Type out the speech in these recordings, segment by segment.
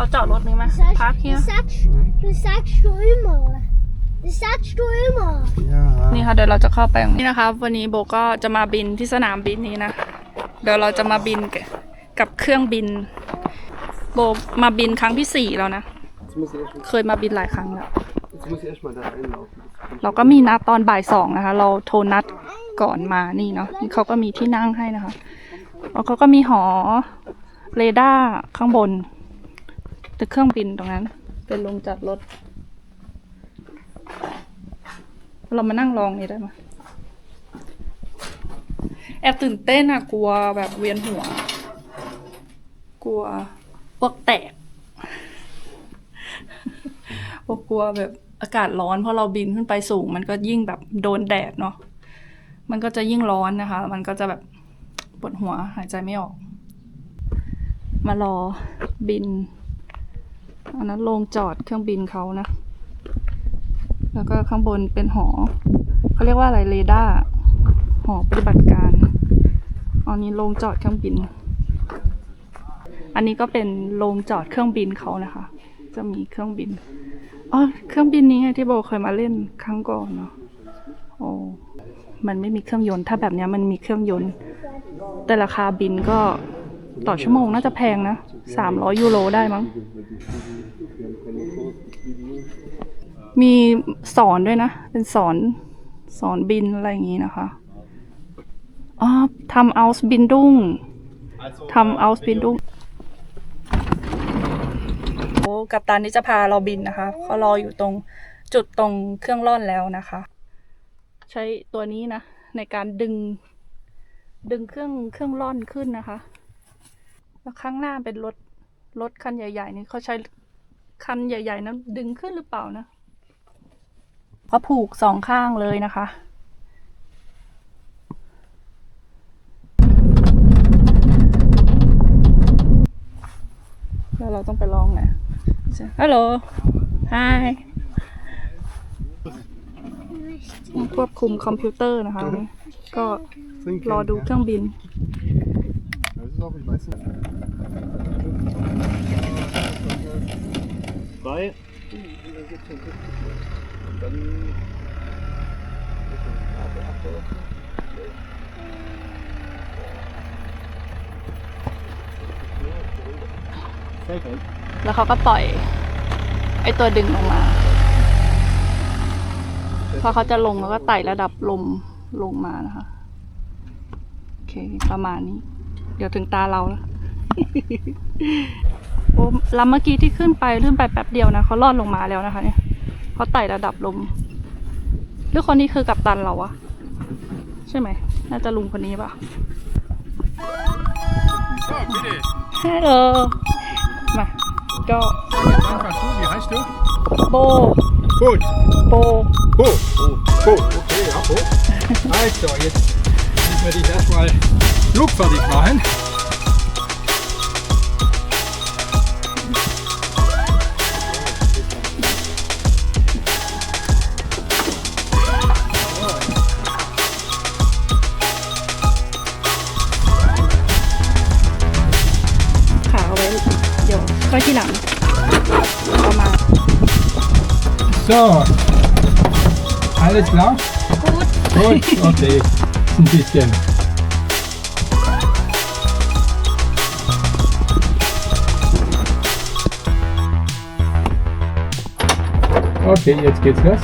เราจอดรถนี้ไหม Det sagst, พักเฮีย det sagst, det sagst du immer. Det sagst du immer. Ja. นี่ค่ะเดี๋ยวเราจะเข้าไปตรงนี้นะคะ วันนี้โบก็จะมาบินที่สนามบินนี้นะเดี๋ยวเราจะมาบินกับเครื่องบิน โบมาบินครั้งที่สี่แล้วนะ Jetzt muss ich erstmal เคยมาบินหลายครั้งแล้ว jetzt muss ich erst mal da reinlaufen. เราก็มีนัดตอนบ่ายสองนะคะ เราโทรนัดก่อนมานี่เนาะนี่เขาก็มีที่นั่งให้นะคะ แล้วเขาก็มีหอเรดาร์ข้างบน ตึกเครื่องบินตรงนั้น เป็นลงจอดรถ เรามานั่งลองนี่ได้ไหมแอบตื่นเต้นอะกลัวแบบเวียนหัว กลัวพวกแตกเพราะกลัวแบบอากาศร้อนเพราะเราบินขึ้นไปสูง มันก็ยิ่งแบบโดนแดดเนาะมันก็จะยิ่งร้อนนะคะ มันก็จะแบบปวดหัวหายใจไม่ออก มารอบิน อันนั้นลงจอดเครื่องบินเขานะ แล้วก็ข้างบนเป็นหอเขาเรียกว่าอะไรเรดาร์หอปฏิบัติการอันนี้ลงจอดเครื่องบิน อันนี้ก็เป็นโรงจอดเครื่องบินเขานะคะ จะมีเครื่องบินอ๋อเครื่องบินนี้ไงที่โบเคยมาเล่นครั้งก่อนเนาะโอ้มันไม่มีเครื่องยนต์ ถ้าแบบนี้มันมีเครื่องยนต์ แต่ราคาบินก็ต่อชั่วโมงน่าจะแพงนะสามร้อยยูโรได้มั้ง มีสอนด้วยนะ เป็นสอนสอนบินอะไรอย่างงี้นะคะอ๋อทำเอาส์บินดุ้งทำเอาส์บินดุ้งโอ้กัปตันนี่จะพาเราบินนะคะเขารออยู่ตรงจุดตรงเครื่องร่อนแล้วนะคะ ใช้ตัวนี้นะ ในการดึง ดึงเครื่องเครื่องร่อนขึ้นนะคะแล้วข้างหน้าเป็นรถรถคันใหญ่ ๆ นี่เขาใช้ คันใหญ่ ๆนั้นดึงขึ้นหรือเปล่านะเขาผูกสองข้างเลยนะคะแล้วเราต้องไปลองนะฮัลโหลฮายควบคุมคอมพิวเตอร์นะคะวันนี้ก็รอดูเครื่องบิน Das ist auch, ich weiß nicht. Drei. Dann แล้วเขาก็ปล่อย ไอตัวดึงลงมา พอเขาจะลงแล้วก็ไต่ระดับลมลงมานะคะ โอเค ประมาณนี้ เดี๋ยวถึงตาเราแล้ว อ้ลำเมื่อกี้ที่ขึ้นไปขึ้นไปแป๊บเดียวนะเขาลอดลงมาแล้วนะคะเนี่ยเขาไต่ระดับลมหรือคนนี้คือกัปตันเราวะใช่ไหมน่าจะลุงคนนี้ปะฮัลโหลมาก็ Danke, du, wie heißt du? โบ Gut. โบ Bo. Bo. Okay, ja, Bo. Also, jetzt müssen wir dich erstmal flugfertig machen. So. Alles klar? Gut. Gut, okay. Ein bisschen. Okay, jetzt geht's los.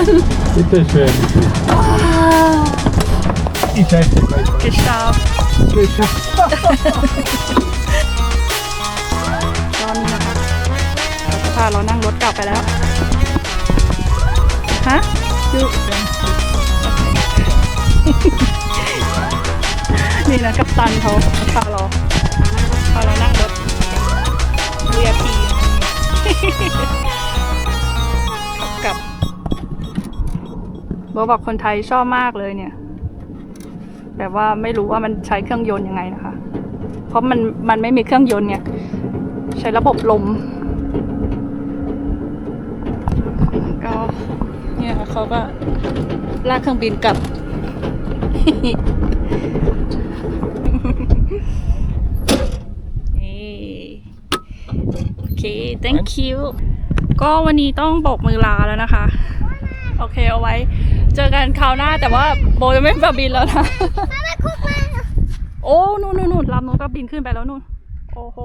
Dankeschön! Bitte schön. Ich helfe dir gleich. Geschafft! Geschafft. ตอนนี้นะคะเราจะพาเรานั่งรถกลับไปแล้ว ฮะดูนี่นะกัปตันเขาพาเราพาเรานั่งรถ VIP กลับ โบบอกคนไทยชอบมากเลยเนี่ย แบบว่าไม่รู้ว่ามันใช้เครื่องยนต์ยังไงนะคะ เพราะมันมันไม่มีเครื่องยนต์ไงใช้ระบบลม ก็เนี่ยค่ะเขาก็ลากเครื่องบินกลับ นี่โอเค thank you ก็วันนี้ต้องบอกมือลาแล้วนะคะ โอเคเอาไว้ เจอกันคราวหน้าแต่ว่าโบจะไม่มาบินแล้วนะโอ้ นู่นนู่นนู่นลำนู้นก็บินขึ้นไปแล้วนู่น โอ้โห